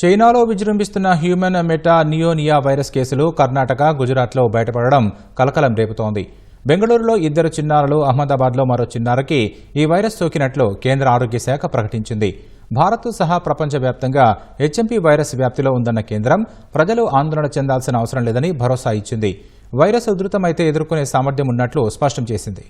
చైనాలో విజృంభిస్తున్న human meta నియోనియా virus కేసులు కర్ణాటక గుజరాత్లో బయటపడడం కలకలం రేపుతోంది. బెంగళూరులో ఇద్దరు చిన్నారులు అహ్మదాబాద్లో మరో చిన్నారికి ఈ వైరస్ సోకినట్లు కేంద్ర ఆరోగ్య శాఖ ప్రకటించింది. భారత్ సహా ప్రపంచవ్యాప్తంగా హెచ్ఎంపీ వైరస్ వ్యాప్తిలో ఉందన్న కేంద్రం ప్రజలు ఆందోళన చెందాల్సిన అవసరం లేదని భరోసా ఇచ్చింది. వైరస్ ఉధృతమైతే ఎదుర్కొనే సామర్థ్యం ఉన్నట్లు స్పష్టం చేసింది.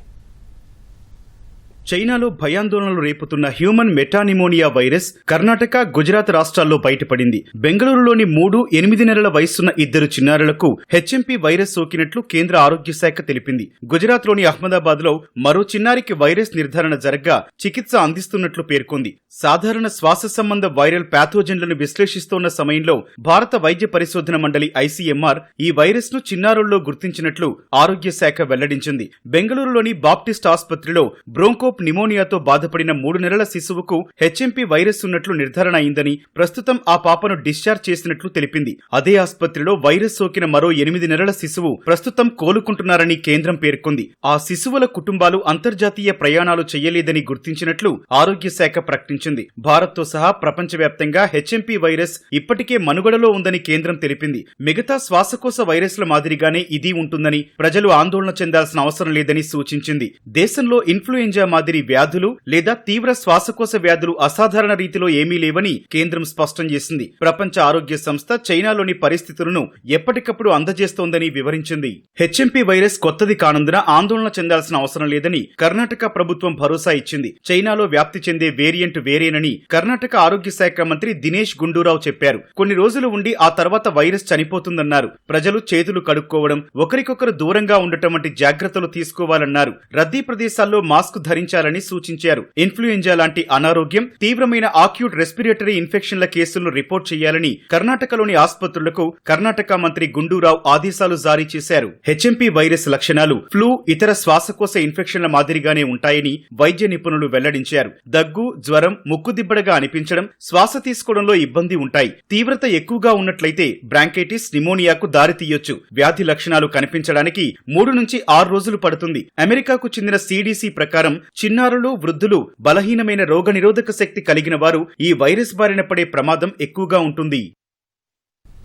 చైనాలో భయాందోళనలు రేపుతున్న human metapneumonia virus Karnataka Gujarat రాష్ట్రాల్లో బయటపడింది. బెంగళూరులోని మూడు ఎనిమిది నెలల వయసున్న ఇద్దరు చిన్నారులకు హెచ్ఎంపీ వైరస్ సోకినట్లు కేంద్ర ఆరోగ్య శాఖ తెలిపింది. గుజరాత్లోని అహ్మదాబాద్లో మరో చిన్నారికి వైరస్ నిర్ధారణ జరగ్గా చికిత్స అందిస్తున్నట్లు పేర్కొంది. సాధారణ శ్వాస సంబంధ వైరల్ ప్యాథోజన్లను విశ్లేషిస్తోన్న సమయంలో భారత వైద్య పరిశోధన మండలి ఐసీఎంఆర్ ఈ వైరస్ను చిన్నారుల్లో గుర్తించినట్లు ఆరోగ్య శాఖ వెల్లడించింది. బెంగళూరులోని బాప్టిస్ట్ ఆసుపత్రిలో బ్రోంకో నిమోనియాతో బాధపడిన మూడు నెలల శిశువుకు హెచ్ఎంపీ వైరస్ ఉన్నట్లు నిర్ధారణ అయిందని ప్రస్తుతం ఆ పాపను డిశ్చార్జ్ చేసినట్లు తెలిపింది. అదే ఆసుపత్రిలో వైరస్ సోకిన మరో ఎనిమిది నెలల శిశువు ప్రస్తుతం కోలుకుంటున్నారని కేంద్రం పేర్కొంది. ఆ శిశువుల కుటుంబాలు అంతర్జాతీయ ప్రయాణాలు చేయలేదని గుర్తించినట్లు ఆరోగ్య శాఖ ప్రకటించింది. భారత్తో సహా ప్రపంచవ్యాప్తంగా హెచ్ఎంపీ వైరస్ ఇప్పటికే మనుగడలో ఉందని కేంద్రం తెలిపింది. మిగతా శ్వాసకోశ వైరస్ల మాదిరిగానే ఇది ఉంటుందని ప్రజలు ఆందోళన చెందాల్సిన అవసరం లేదని సూచించింది. దేశంలో ఇన్ఫ్లుయెంజా మాదిరి వ్యాధులు లేదా తీవ్ర శ్వాసకోశ వ్యాధులు అసాధారణ రీతిలో ఏమీ లేవని కేంద్రం స్పష్టం చేసింది. ప్రపంచ ఆరోగ్య సంస్థ చైనాలోని పరిస్థితులను ఎప్పటికప్పుడు అందజేస్తోందని వివరించింది. హెచ్ఎంపీ వైరస్ కొత్తది కానందున ఆందోళన చెందాల్సిన అవసరం లేదని కర్ణాటక ప్రభుత్వం భరోసా ఇచ్చింది. చైనాలో వ్యాప్తి చెందే వేరియంట్ వేరేనని కర్ణాటక ఆరోగ్య శాఖ మంత్రి దినేష్ గుండూరావు చెప్పారు. కొన్ని రోజులు ఉండి ఆ తర్వాత వైరస్ చనిపోతుందన్నారు. ప్రజలు చేతులు కడుక్కోవడం ఒకరికొకరు దూరంగా ఉండటం వంటి జాగ్రత్తలు తీసుకోవాలన్నారు. రద్దీ ప్రదేశాల్లో మాస్క్ ధరించాలని సూచించారు. ఇన్ఫ్లుయెంజా లాంటి అనారోగ్యం తీవ్రమైన ఆక్యూట్ రెస్పిరేటరీ ఇన్ఫెక్షన్ల కేసులను రిపోర్ట్ చేయాలని కర్ణాటకలోని ఆసుపత్రులకు కర్ణాటక మంత్రి గుండూరావు ఆదేశాలు జారీ చేశారు. హెచ్ఎంపీ వైరస్ లక్షణాలు ఫ్లూ ఇతర శ్వాసకోశ ఇన్ఫెక్షన్ల మాదిరిగానే ఉంటాయని వైద్య నిపుణులు వెల్లడించారు. దగ్గు జ్వరం ముక్కుదిబ్బడగా అనిపించడం శ్వాస తీసుకోవడంలో ఇబ్బంది ఉంటాయి. తీవ్రత ఎక్కువగా ఉన్నట్లయితే బ్రాంకైటిస్ నిమోనియాకు దారితీయొచ్చు వ్యాధి లక్షణాలు కనిపించడానికి మూడు నుంచి ఆరు రోజులు పడుతుంది. అమెరికాకు చెందిన సిడిసి ప్రకారం చిన్నారులు వృద్ధులు బలహీనమైన రోగనిరోధక శక్తి కలిగిన వారు ఈ వైరస్ బారిన పడే ప్రమాదం ఎక్కువగా ఉంటుంది.